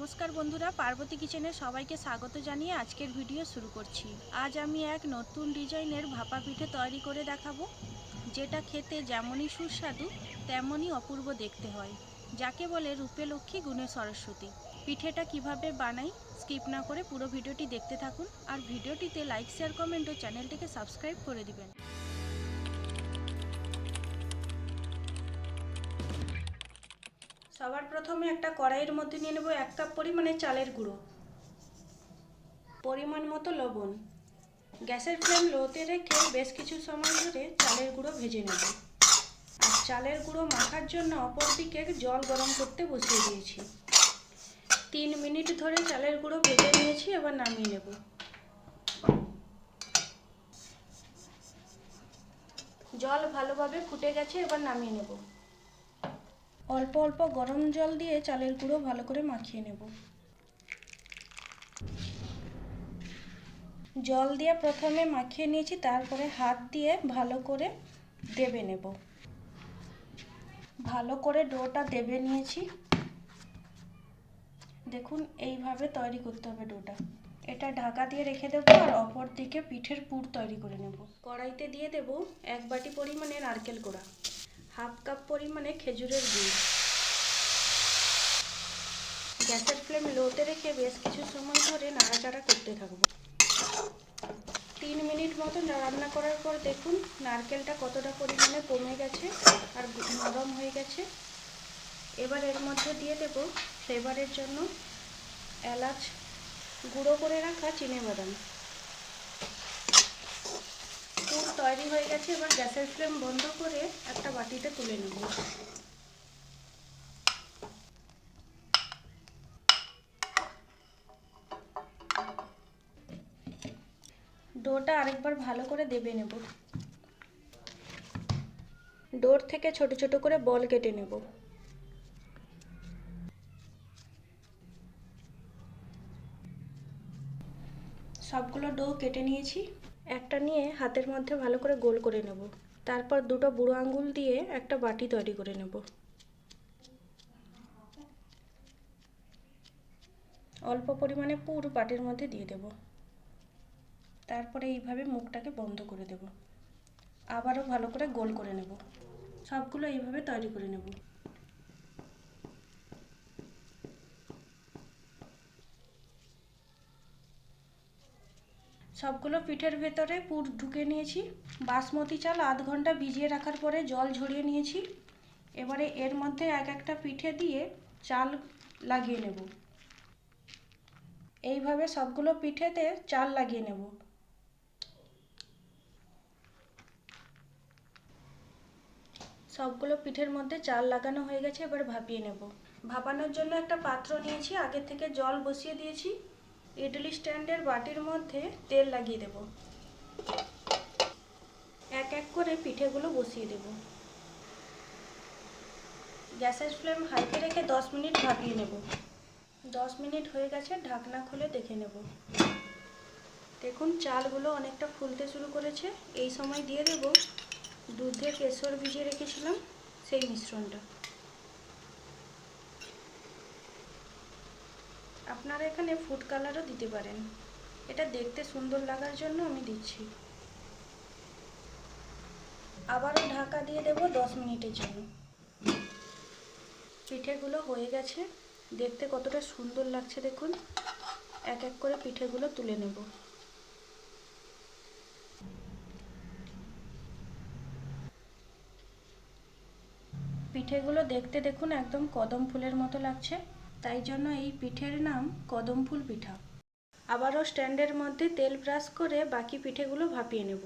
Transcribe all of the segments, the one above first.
নমস্কার বন্ধুরা, পার্বতী কিচেনে সবাইকে স্বাগত জানিয়ে আজকের ভিডিও শুরু করছি। আজ আমি এক নতুন ডিজাইনের ভাপা পিঠে তৈরি করে দেখাবো, যেটা খেতে যেমনই সুস্বাদু, তেমনই অপূর্ব দেখতে হয়। যাকে বলে রূপে লক্ষ্মী, গুণে সরস্বতী। পিঠেটা কীভাবে বানাই, স্কিপ না করে পুরো ভিডিওটি দেখতে থাকুন। আর ভিডিওটিতে লাইক, শেয়ার, কমেন্ট ও চ্যানেলটিকে সাবস্ক্রাইব করে দিবেন। সবার প্রথমে একটা কড়াইয়ের মধ্যে নিয়ে নেব এক কাপ পরিমাণে চালের গুঁড়ো। পরিমাণ মতো লবণ। গ্যাসের ফ্লেম লোতে রেখে বেশ কিছু সময় ধরে চালের গুঁড়ো ভেজে নেব। আর চালের গুঁড়ো মাখার জন্য অপর দিকে জল গরম করতে বসিয়ে দিয়েছি। তিন মিনিট ধরে চালের গুঁড়ো ভেজে নিয়েছি, এবার নামিয়ে নেব। জল ভালোভাবে ফুটে গেছে, এবার নামিয়ে নেব। অল্প অল্প গরম জল দিয়ে চালের গুঁড়ো ভালো করে মাখিয়ে নেব। জল দিয়ে প্রথমে মাখিয়ে নিয়েছি, তারপরে হাত দিয়ে ভালো করে দেবে নেব। ভালো করে ডোটা দেবে নিয়েছি। দেখুন, এইভাবে তৈরি করতে হবে ডোটা। এটা ঢাকা দিয়ে রেখে দেবো আর অপর দিকে পিঠের পুর তৈরি করে নেব। কড়াইতে দিয়ে দেব এক বাটি পরিমাণে নারকেল কোড়া হাফ কাপ পরিমাণে খেজুরের গুড়। গ্যাসের ফ্লেম লোতে রেখে বেশ কিছু সময় ধরে নাড়াচাড়া করতে থাকব। তিন মিনিট মতন রান্না করার পর দেখুন নারকেলটা কতটা পরিমাণে কমে গেছে আর নরম হয়ে গেছে। এবার এর মধ্যে দিয়ে দেব ফ্লেভারের জন্য এলাচ গুঁড়ো করে রাখা বাদাম পুর তৈরি হয়ে গেছে, এবার গ্যাসের ফ্লেম বন্ধ করে একটা বাটিতে তুলে নেব। ডোটা আরেকবার ভালো করে দেবে নেব। ডোর থেকে ছোট ছোট করে বল কেটে নেব। সবগুলো ডো কেটে নিয়েছি। একটা নিয়ে হাতের মধ্যে ভালো করে গোল করে নেব। তারপর দুটো বুড়ো আঙ্গুল দিয়ে একটা বাটি তৈরি করে নেব। অল্প পরিমাণে পুর বাটির মধ্যে দিয়ে দেব। তারপরে এইভাবে মুখটাকে বন্ধ করে দেব। আবারও ভালো করে গোল করে নেব। সবগুলো এইভাবে তৈরি করে নেব। সবগুলো পিঠের ভেতরে পুর ঢুকে নিয়েছি। বাসমতি চাল আধ ঘণ্টা ভিজিয়ে রাখার পরে জল ঝরিয়ে নিয়েছি। এবারে এর মধ্যে এক একটা পিঠে দিয়ে চাল লাগিয়ে নেব। এইভাবে সবগুলো পিঠেতে চাল লাগিয়ে নেব। সবগুলো পিঠের মধ্যে চাল লাগানো হয়ে গেছে, এবার ভাপিয়ে নেব। ভাপানোর জন্য একটা পাত্র নিয়েছি, আগে থেকে জল বসিয়ে দিয়েছি। ইডলি স্ট্যান্ডের বাটির মধ্যে তেল লাগিয়ে দেব। এক এক করে পিঠেগুলো বসিয়ে দেব। গ্যাসের ফ্লেম হাইতে রেখে দশ মিনিট ভাপিয়ে নেব। দশ মিনিট হয়ে গেছে, ঢাকনা খুলে দেখে নেব। দেখুন, চালগুলো অনেকটা ফুলতে শুরু করেছে। এই সময় দিয়ে দেব দুধে কেশর ভিজিয়ে রেখেছিলাম, সেই মিশ্রণটা। আপনারা এখানে ফুড কালারও দিতে পারেন। এটা দেখতে সুন্দর লাগার জন্য আমি দিচ্ছি। আবারও ঢাকা দিয়ে দেব দশ মিনিটের জন্য। পিঠেগুলো হয়ে গেছে। দেখতে কতটা সুন্দর লাগছে দেখুন। এক এক করে পিঠেগুলো তুলে নেব। পিঠেগুলো দেখতে দেখুন একদম কদম ফুলের মতো লাগছে। তাই জন্য এই পিঠের নাম কদম ফুল পিঠা। আবারও স্ট্যান্ডের মধ্যে তেল ব্রাশ করে বাকি পিঠেগুলো ভাপিয়ে নেব।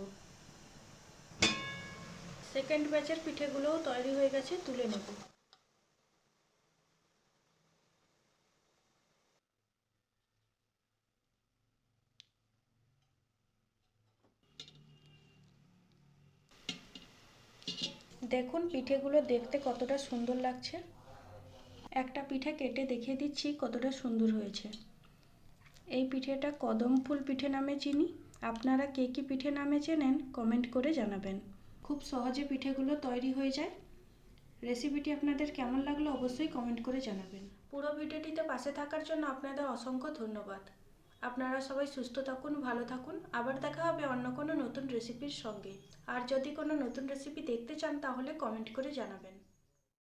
সেকেন্ড ব্যাচের পিঠেগুলোও তৈরি হয়ে গেছে, তুলে নেব। দেখুন, পিঠেগুলো দেখতে কতটা সুন্দর লাগছে। একটা পিঠে কেটে দেখিয়ে দিচ্ছি কতটা সুন্দর হয়েছে। এই পিঠেটা কদম ফুল পিঠে নামে চিনি। আপনারা কে কী পিঠে নামে চেনেন কমেন্ট করে জানাবেন। খুব সহজে পিঠেগুলো তৈরি হয়ে যায়। রেসিপিটি আপনাদের কেমন লাগল অবশ্যই কমেন্ট করে জানাবেন। পুরো ভিডিওটিতে পাশে থাকার জন্য আপনাদের অসংখ্য ধন্যবাদ। আপনারা সবাই সুস্থ থাকুন, ভালো থাকুন। আবার দেখা হবে অন্য কোনো নতুন রেসিপির সঙ্গে। আর যদি কোনো নতুন রেসিপি দেখতে চান তাহলে কমেন্ট করে জানাবেন।